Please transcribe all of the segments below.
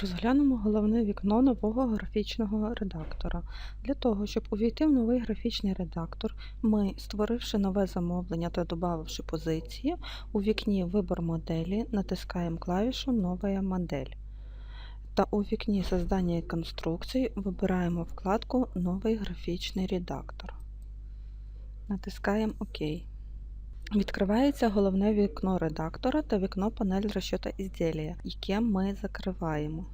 Розглянемо головне вікно нового графічного редактора. Для того, щоб увійти в новий графічний редактор, ми, створивши нове замовлення та додавши позиції, у вікні Вибор моделі натискаємо клавішу Нова модель. Та у вікні Создання конструкцій вибираємо вкладку Новий графічний редактор. Натискаємо ОК. Відкривається головне вікно редактора та вікно панель розчета ізділія, яке ми закриваємо.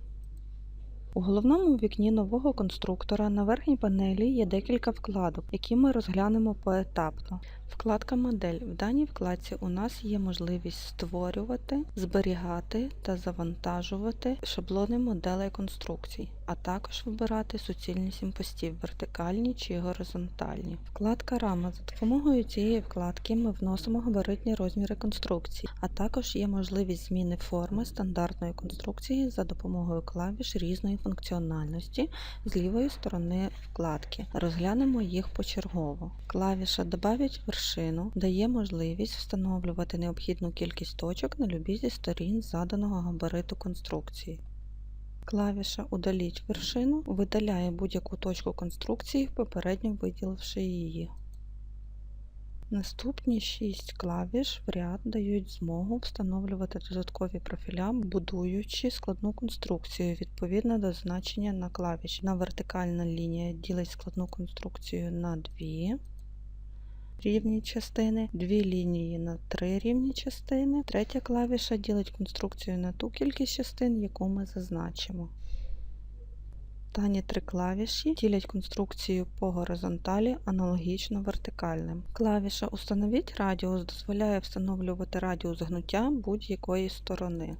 У головному вікні нового конструктора на верхній панелі є декілька вкладок, які ми розглянемо поетапно. Вкладка Модель. В даній вкладці у нас є можливість створювати, зберігати та завантажувати шаблони моделей конструкцій, а також вибирати суцільність імпостів, вертикальні чи горизонтальні. Вкладка Рама. За допомогою цієї вкладки ми вносимо габаритні розміри конструкції, а також є можливість зміни форми стандартної конструкції за допомогою клавіш різної функціональності з лівої сторони вкладки. Розглянемо їх почергово. Клавіша Добавить вершину дає можливість встановлювати необхідну кількість точок на любій зі сторін заданого габариту конструкції. Клавіша Удаліть вершину видаляє будь-яку точку конструкції, попередньо виділивши її. Наступні 6 клавіш в ряд дають змогу встановлювати додаткові профіля, будуючи складну конструкцію відповідно до значення на клавіші. На вертикальна лінія ділить складну конструкцію на дві рівні частини, дві лінії на три рівні частини. Третя клавіша ділить конструкцію на ту кількість частин, яку ми зазначимо. Останні три клавіші ділять конструкцію по горизонталі аналогічно вертикальним. Клавіша Установіть радіус дозволяє встановлювати радіус гнуття будь-якої сторони.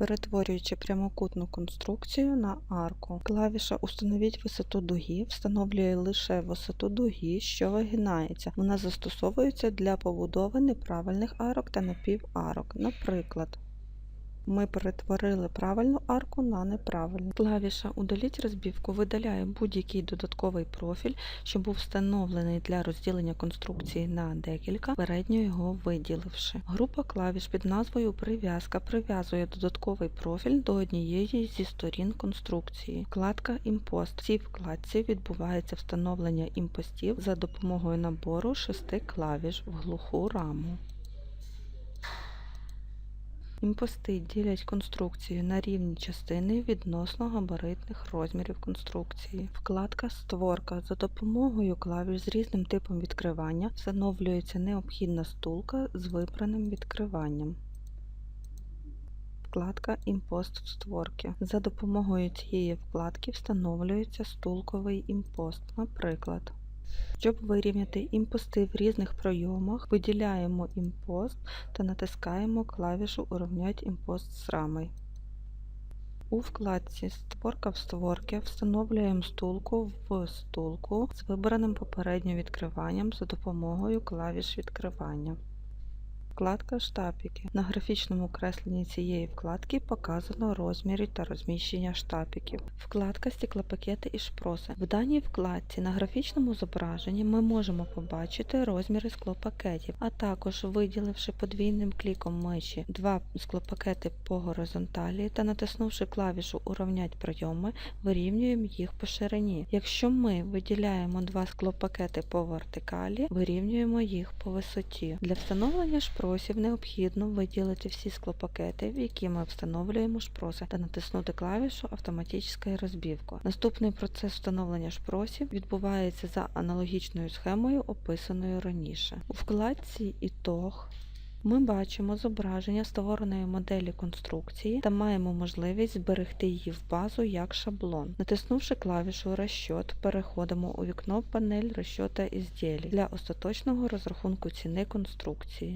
Перетворюючи прямокутну конструкцію на арку. Клавіша Установіть висоту дуги встановлює лише висоту дуги, що вигинається. Вона застосовується для побудови неправильних арок та напіварок. Наприклад, ми перетворили правильну арку на неправильну. Клавіша Удаліть розбівку видаляє будь-який додатковий профіль, що був встановлений для розділення конструкції на декілька, передньо його виділивши. Група клавіш під назвою Прив'язка прив'язує додатковий профіль до однієї зі сторін конструкції. Вкладка Імпост. В цій вкладці відбувається встановлення імпостів за допомогою набору шести клавіш в глуху раму. Імпости ділять конструкцію на рівні частини відносно габаритних розмірів конструкції. Вкладка Створка. За допомогою клавіш з різним типом відкривання встановлюється необхідна стулка з вибраним відкриванням. Вкладка Імпост в створки. За допомогою цієї вкладки встановлюється стулковий імпост. Наприклад, щоб вирівняти імпости в різних пройомах, виділяємо імпост та натискаємо клавішу Урівнять імпост з рамою. У вкладці Створка в створки встановлюємо стулку в стулку з вибраним попередньо відкриванням за допомогою клавіш відкривання. Вкладка Штапики. На графічному кресленні цієї вкладки показано розміри та розміщення штапиків. Вкладка Стеклопакети і шпроси. В даній вкладці на графічному зображенні ми можемо побачити розміри склопакетів, а також виділивши подвійним кліком миші два склопакети по горизонталі та натиснувши клавішу Урівнять прийоми, вирівнюємо їх по ширині. Якщо ми виділяємо два склопакети по вертикалі, вирівнюємо їх по висоті. Для встановлення шпросів необхідно виділити всі склопакети, в які ми встановлюємо шпроси, та натиснути клавішу Автоматична розбівка. Наступний процес встановлення шпросів відбувається за аналогічною схемою, описаною раніше. У вкладці Ітог ми бачимо зображення створеної моделі конструкції та маємо можливість зберегти її в базу як шаблон. Натиснувши клавішу Розчот, переходимо у вікно Панель розчота ізділій для остаточного розрахунку ціни конструкції.